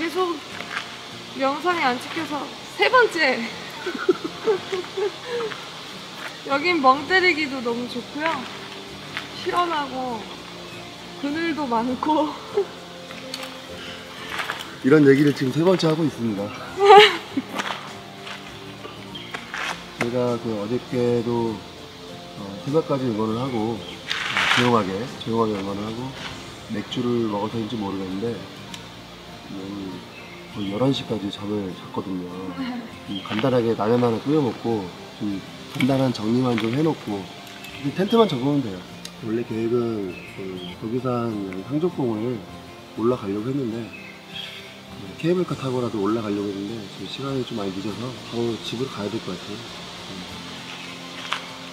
계속 영상이 안 찍혀서 세 번째. 여긴 멍 때리기도 너무 좋고요. 시원하고 그늘도 많고 이런 얘기를 지금 세 번째 하고 있습니다. 제가 그 어저께도 어, 새벽까지 응원을 하고 어, 조용하게 조용하게 응원을 하고 맥주를 먹어서인지 모르겠는데 음, 거의 11시까지 잠을 잤거든요. 좀 간단하게 라면 하나 끓여 먹고 좀 간단한 정리만 좀 해놓고 텐트만 접으면 돼요. 원래 계획은 그 도기산 상족봉을 올라가려고 했는데 그 케이블카 타고라도 올라가려고 했는데 지금 시간이 좀 많이 늦어서 바로 집으로 가야 될 것 같아요. 음,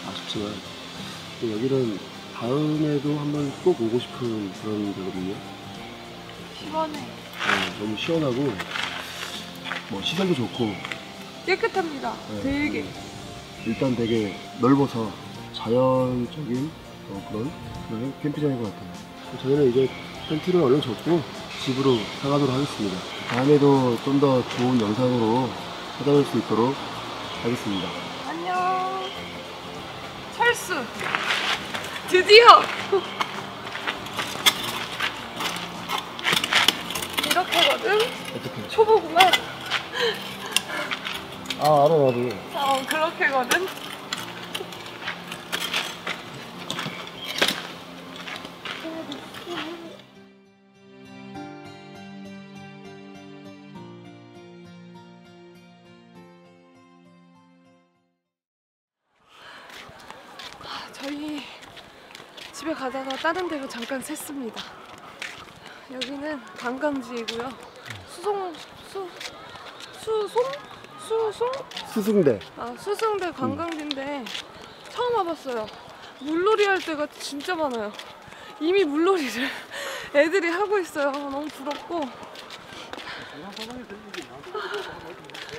아쉽지만 또 여기는 다음에도 한번 꼭 오고 싶은 그런 데거든요. 시원해. 네, 너무 시원하고 뭐 시설도 좋고 깨끗합니다. 네. 되게. 일단 되게 넓어서 자연적인 어, 그런 그런 캠핑장인 것 같아요. 저희는 이제 텐트를 얼른 접고 집으로 사가도록 하겠습니다. 다음에도 좀 더 좋은 영상으로 찾아올 수 있도록 하겠습니다. 안녕. 철수. 드디어. 이렇게거든. 어떻게? 초보구만. 아 알아 나도. 어 그렇게거든. 아, 저희 집에 가다가 다른 데로 잠깐 샜습니다. 여기는 관광지이고요. 수송 수 수송 수승대. 아 수승대 관광지인데 처음 와봤어요. 물놀이 할 때가 진짜 많아요. 이미 물놀이를 애들이 하고 있어요. 너무 부럽고.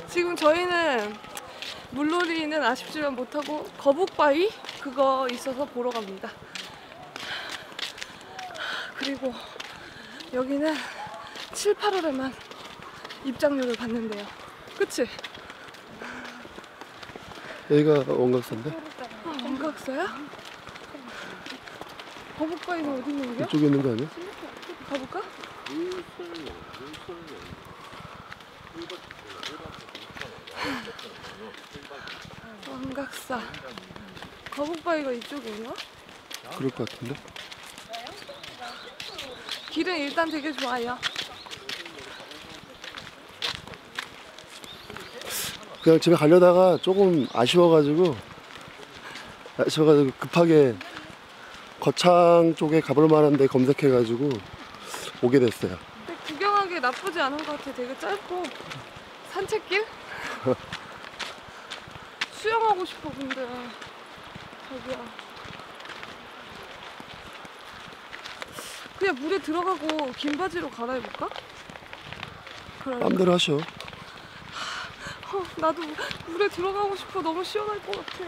지금 저희는 물놀이는 아쉽지만 못하고 거북바위 그거 있어서 보러 갑니다. 그리고 여기는 7, 8월에만 입장료를 받는데요. 그치? 여기가 원각산데? 아, 원각서야? 거북바위는 어디 있는 거야? 이쪽에 있는 거 아니야? 가볼까? 원각사 거북바위가 이쪽에 있나? 그럴 것 같은데? 길은 일단 되게 좋아요 그냥 집에 가려다가 조금 아쉬워가지고 아쉬워가지고 급하게 거창 쪽에 가볼 만한데 검색해가지고 오게 됐어요. 구경하기 나쁘지 않은 것 같아 되게 짧고 산책길? 수영하고 싶어 근데 자기야 그냥 물에 들어가고 긴 바지로 갈아입을까? 그래 마음대로 하셔. 어, 나도 물에 들어가고 싶어. 너무 시원할 것 같아.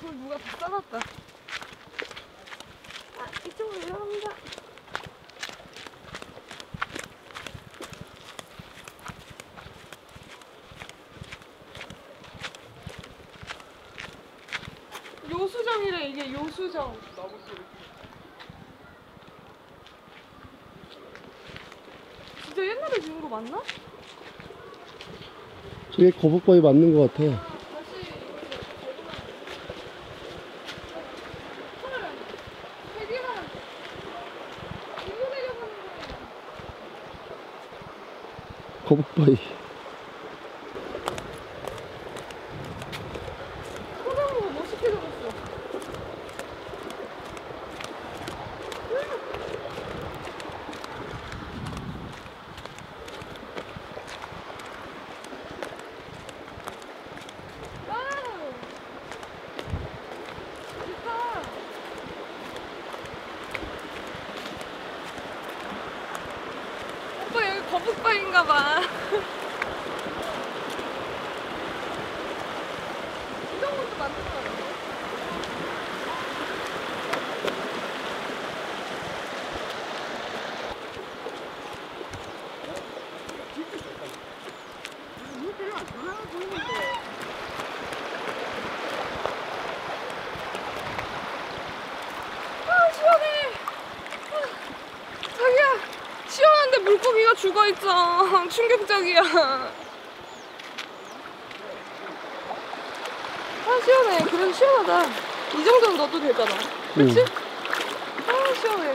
돌 누가 다 싸놨다. 아, 이쪽으로 내려갑니다. 요수정이래 이게 요수정. 진짜 옛날에 지은 거 맞나? 저게 거북바위 맞는 것 같아. 다시 헐 대기가 일로 내려가는 거예요 거북 아, 시원해 아, 자기야 시원한데 물고기가 죽어있어 충격적이야 아 시원해 그래도 시원하다 이 정도는 너도 되잖아 그치? 응. 아 시원해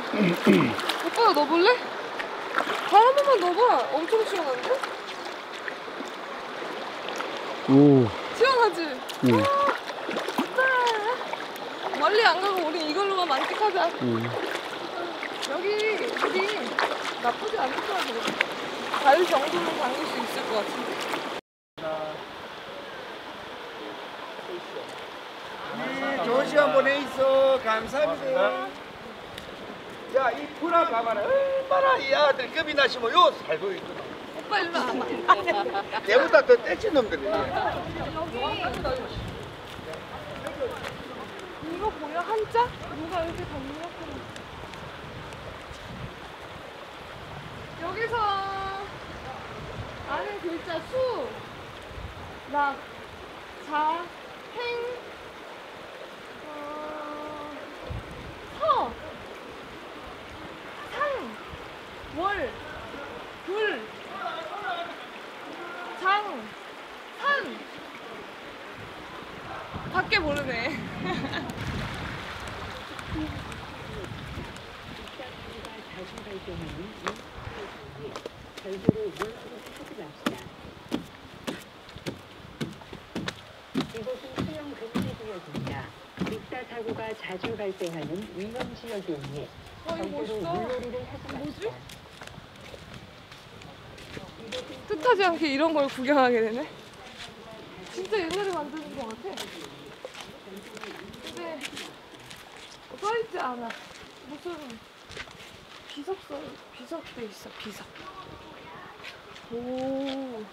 오빠가 넣어볼래? 발 한 번만 넣어봐 엄청 시원한데? 오. 시원하지? 응. 좋다. 멀리 안 가고 우리 이걸로만 만끽하자. 응. 여기 여기 나쁘지 않을 것 같아. 발 정도는 당길 수 있을 것 같은데. 네, 좋은 시간 보내있어. 감사합니다. 야, 이 풀아 봐봐라. 얼마나 이 아들 겁이 나시면 요 살고 있거든. 와. 내보다 더 떼친 놈들이. 이거 보여 한자? 누가 이렇게 덧는 여기서 아는 글자 수, 락, 자, 행, 어, 서, 상, 월, 불, 장, 산. 밖에 모르네. 자주 발생하는 이 별도로 물질을 하지 맙시다. 이곳은 수영 금지 구역입 사고가 자주 발생하는 위험 지역이니 어, 멋있다. 물놀이를 하지. 뜻하지 않게 이런 걸 구경하게 되네. 진짜 옛날에 만드는 것 같아. 근데 써있지 않아. 무슨 비석 써 비석돼 있어 비석. 오.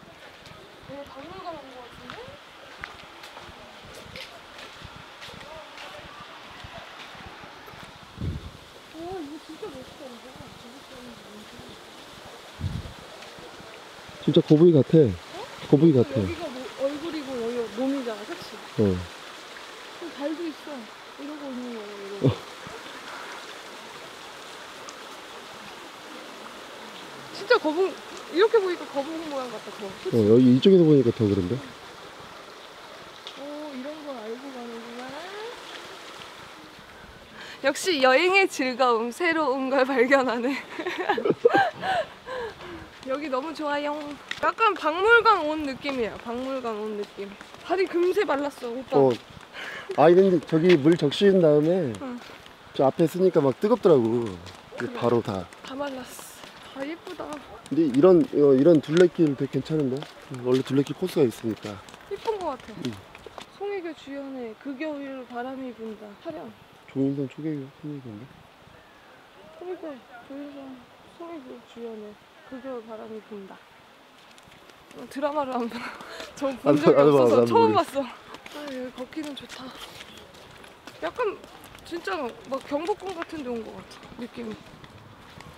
이거 박물관 온것 같은데? 와 이거 진짜 멋있다 이거. 진짜 거북이 같아. 거북이 같아. 여기가 뭐 얼굴이고 여기 몸이잖아, 그치? 어. 그럼 발도 있어. 이러고 있는 거예요, 이러고. 진짜 거북, 이렇게 보니까 거북 모양 같다, 더. 그치? 어, 여기 이쪽에서 보니까 더 그런데? 오, 이런 걸 알고 가는구나. 역시 여행의 즐거움, 새로운 걸 발견하네. 여기 너무 좋아요. 약간 박물관 온 느낌이야. 박물관 온 느낌. 발이 금세 말랐어, 오빠. 어. 아니, 근데 저기 물 적신 다음에 응. 저 앞에 쓰니까 막 뜨겁더라고. 이게 바로 다. 다 말랐어. 아 예쁘다. 근데 이런, 어, 이런 둘레길 되게 괜찮은데? 원래 둘레길 코스가 있으니까. 예쁜 것 같아. 응. 송혜교 주연의 그 겨울 바람이 분다. 촬영. 조인선 초계가 생일인데? 그러니까 조인성 송혜교 주연의 그 겨울 바람이 분다. 어, 드라마를 안 봐. 저본 적이 봐, 없어서 나도 처음 모르겠어. 봤어. 아 여기 걷기는 좋다. 약간 진짜 막 경복궁 같은 데 온 것 같아. 느낌이.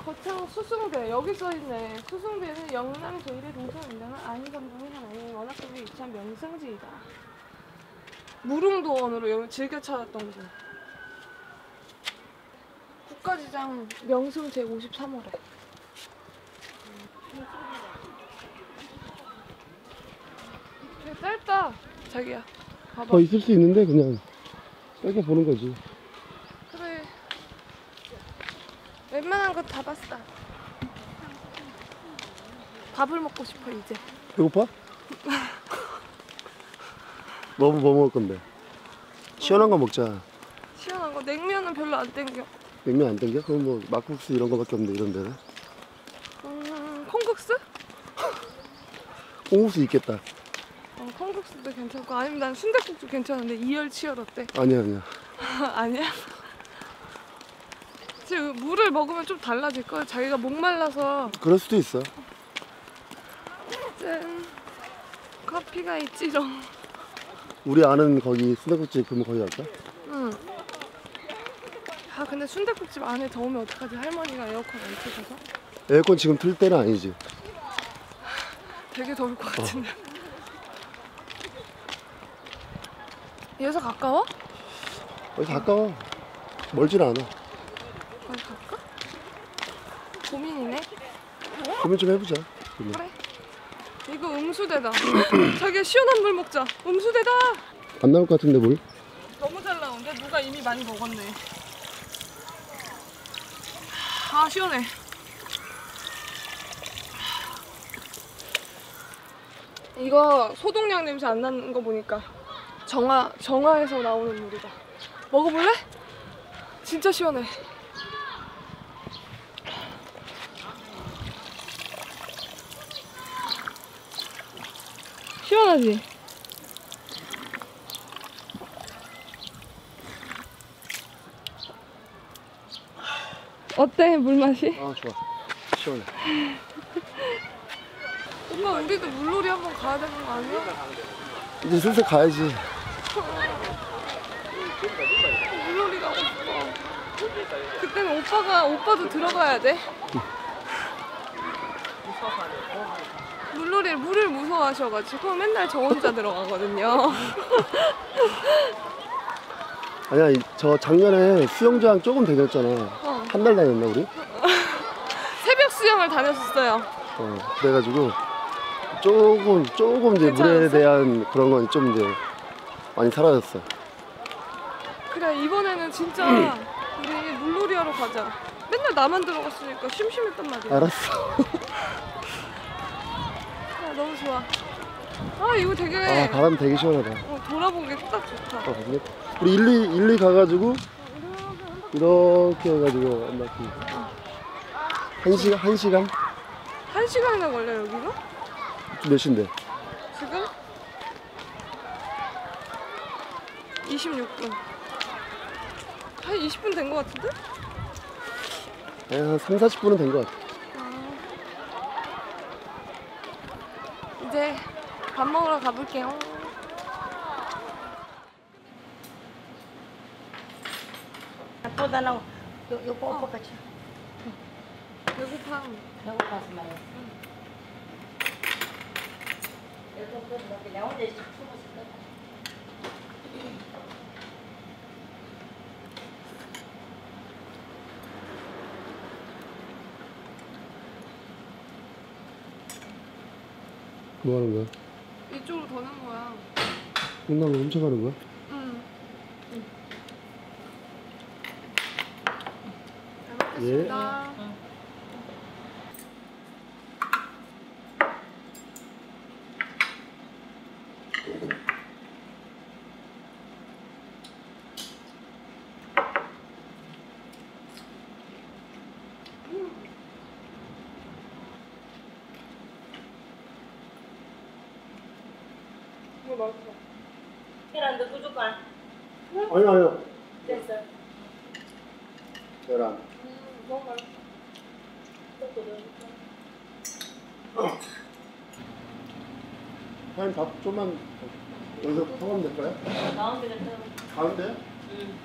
거창 수승대 여기 써있네. 수승대는 영남 제1의 동서남자는 안희성 중의 하나인 워낙 속에 위치한 명승지이다. 무릉도원으로 여기 즐겨 찾았던 곳. 국가지장 명승 제53호래. 되게 짧다, 자기야. 봐봐. 더 있을 수 있는데, 그냥. 짧게 보는 거지. 그래. 웬만한 건다 봤어. 밥을 먹고 싶어 이제. 배고파? 뭐, 뭐 먹을 건데? 시원한 거 먹자. 시원한 거 냉면은 별로 안 땡겨. 냉면 안 땡겨? 그럼 뭐 막국수 이런 거밖에 없는데 이런 데는? 음, 콩국수? 콩국수 있겠다. 어, 콩국수도 괜찮고 아니면 난 순댓국도 괜찮은데 이열치열 어때? 아니야 아니야. 아니야? 지금 물을 먹으면 좀 달라질 걸. 자기가 목말라서 그럴 수도 있어. 짠 커피가 있지롱. 우리 아는 거기 순대국집 그러면 거기 갈까? 응. 아 근데 순댓국집 안에 더우면 어떡하지? 할머니가 에어컨 안 틀어서 에어컨 지금 틀 때는 아니지. 되게 더울 것 같은데. 여기서 가까워? 여기 가까워. 멀진 않아. 고민 좀 해보자. 그러면. 그래. 이거 음수대다. 자기야 시원한 물 먹자. 음수대다. 안 나올 것 같은데 물? 너무 잘 나오는데 누가 이미 많이 먹었네. 아 시원해. 이거 소독약 냄새 안 나는 거 보니까 정화 정화에서 나오는 물이다. 먹어볼래? 진짜 시원해. 시원하지? 어때 물맛이? 아 좋아. 시원해. 오빠 우리도 물놀이 한번 가야 되는 거 아니야? 이제 슬슬 가야지. 물놀이 가고 싶어. 그때는 오빠가 오빠도 들어가야 돼. 물놀이를 물을 무서워하셔가지고 맨날 저 혼자 들어가거든요. 아니야 이- 저 작년에 수영장 조금 다녔잖아. 어. 한달 다녔나 우리? 새벽 수영을 다녔었어요. 어 그래가지고 조금 조금 이제 물에 괜찮았어? 대한 그런 건 좀 이제 많이 사라졌어. 그래 이번에는 진짜 우리 물놀이 하러 가자. 맨날 나만 들어갔으니까 심심했단 말이야. 알았어. 아, 너무 좋아. 아 이거 되게 아 바람 되게 시원하다. 어, 돌아보기 딱 좋다. 어, 근데 우리 1, 2, 1, 2 가가지고 이렇게 해가지고 한 바퀴. 한 시간 한 시간 한 시간이나 걸려 여기가? 몇 시인데? 지금 26분. 한 20분 된 것 같은데? 한 3, 40분은 된 것 같아. 이제 밥 먹으러 가볼게요. 보다는 요, 요 뽀뽀같이 배고파. 배고파서 말이야. 혼자 있어 죽었을 거다. 뭐 하는 거야? 이쪽으로 더는 거야. 콩나물 훔쳐가는 거야? 응. 잘 예. 먹겠습니다. 이거 맛있어. 계란도 부족한. 아니 아니요. 됐어. 계란. 음, 맛있어. 사장님 밥 좀만 여기서 퍼가면 될까요? 가운데가 좀. 가운데? 음.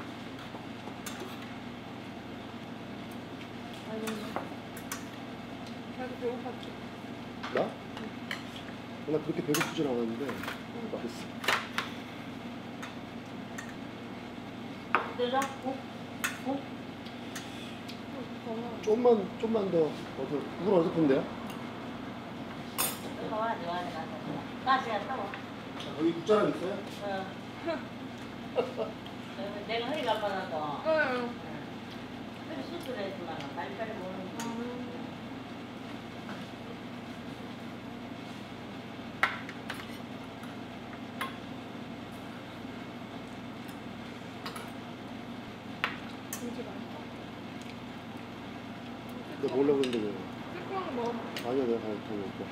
나도 배고팠지. 나? 나 그렇게 배고프진 않았는데 맛있어. 들어? 국? 국? 좀만 좀만 더 어서 물 어디서 푼대요? 좋아, 좋아, 좋아. 가시가 타고. 여기 국자랑 있어요? 어. 내가 허리가 아파서 응. 허리 수술했지만 빨리빨리 모르는 거. 김치 맛있어. 내가 먹으려고 했는데 왜? 먹어. 아니야 내가 다 먹고.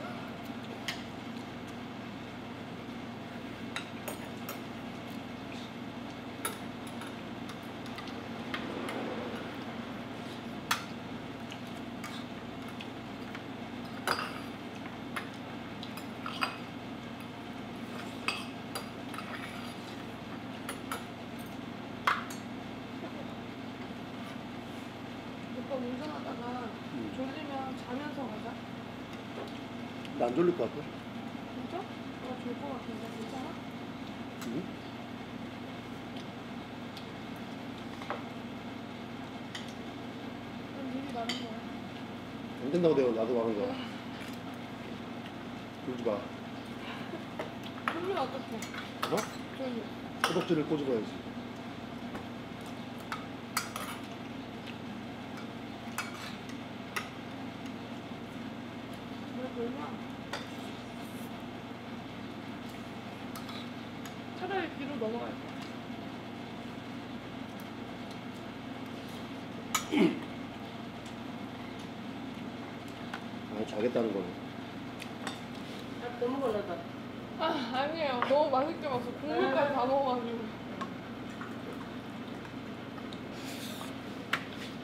오빠 운전하다가 졸리면 자면서 가자. 나안 졸릴 것 같아? 진짜? 나졸것 같은데 괜찮아? 응? 그럼 미리 말한 거야. 안 된다고 내가 나도 말한 거야. 울지 마. 졸면 어떡해? 어? 졸면. 소독제를 꽂아봐야지. 왜 졸냐? 차라리 뒤로 넘어갈 거야. 아, 자겠다는 거네. 너무 걸려서. 아 아니에요. 너무 맛있게 먹었어. 국물까지 다 먹어가지고.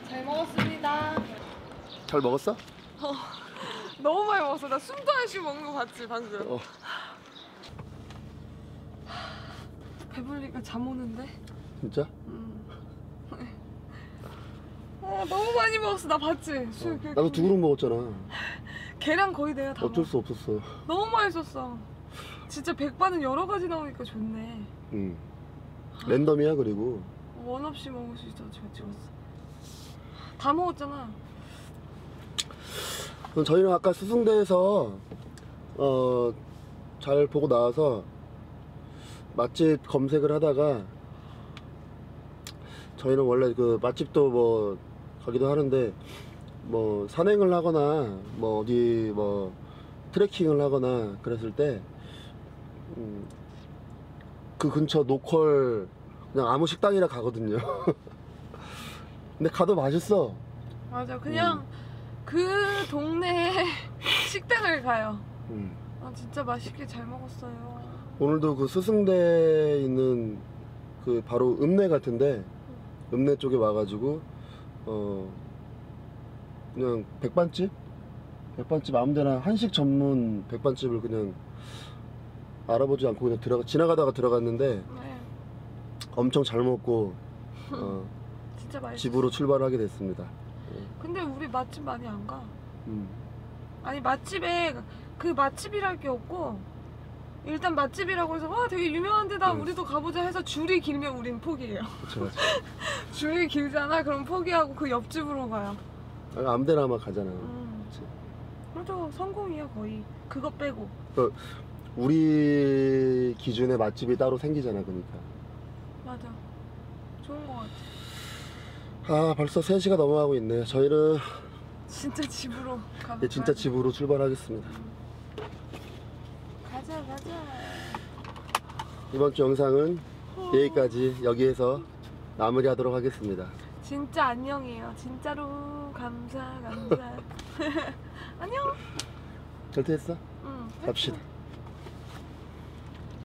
잘 먹었습니다. 잘 먹었어? 먹었어. 나 숨도 안 쉬고 먹는 거 봤지 방금. 어. 배불리니까 잠 오는데. 진짜? 아 너무 많이 먹었어. 나 봤지. 술. 그- 나도 두 그릇 먹었잖아. 계란 거의 내가 다 어쩔 먹었어. 수 없었어. 너무 맛있었어. 진짜 백반은 여러 가지 나오니까 좋네. 응. 랜덤이야 그리고. 원 없이 먹을 수 있어. 제가 찍었어. 다 먹었잖아. 저희는 아까 수승대에서 어, 잘 보고 나와서 맛집 검색을 하다가 저희는 원래 그 맛집도 뭐 가기도 하는데 뭐 산행을 하거나 뭐 어디 뭐 트레킹을 하거나 그랬을 때 음, 그 근처 노컬 그냥 아무 식당이나 가거든요. 근데 가도 맛있어. 맞아. 그냥 그 동네에 식당을 가요. 음. 아 진짜 맛있게 잘 먹었어요. 오늘도 그 스승대에 있는 그 바로 읍내 같은데 읍내 쪽에 와가지고 어 그냥 백반집 백반집 아무데나 한식 전문 백반집을 그냥 알아보지 않고 그냥 들어가 지나가다가 들어갔는데 네. 엄청 잘 먹고 어, 진짜 맛있어. 집으로 출발하게 됐습니다. 근데 우리 맛집 많이 안 가. 음. 아니 맛집에 그 맛집이랄 게 없고 일단 맛집이라고 해서 와 되게 유명한 데다 음. 우리도 가보자 해서 줄이 길면 우린 포기해요. 그쵸 그쵸. 줄이 길잖아. 그럼 포기하고 그 옆집으로 가요. 아, 아무 데나 막 가잖아. 음. 그치. 그래도 성공이야 거의. 그거 빼고. 우리 기준의 맛집이 따로 생기잖아 그러니까. 맞아. 좋은 거 같아. 아 벌써 3시가 넘어가고 있네요. 저희는 진짜 집으로 가볼까? 이제 진짜 집으로 출발하겠습니다. 가자 가자. 이번 주 영상은 여기까지 여기에서 마무리하도록 하겠습니다. 진짜 안녕이에요. 진짜로 감사 감사. 안녕. 절퇴했어? 응. 갑시다.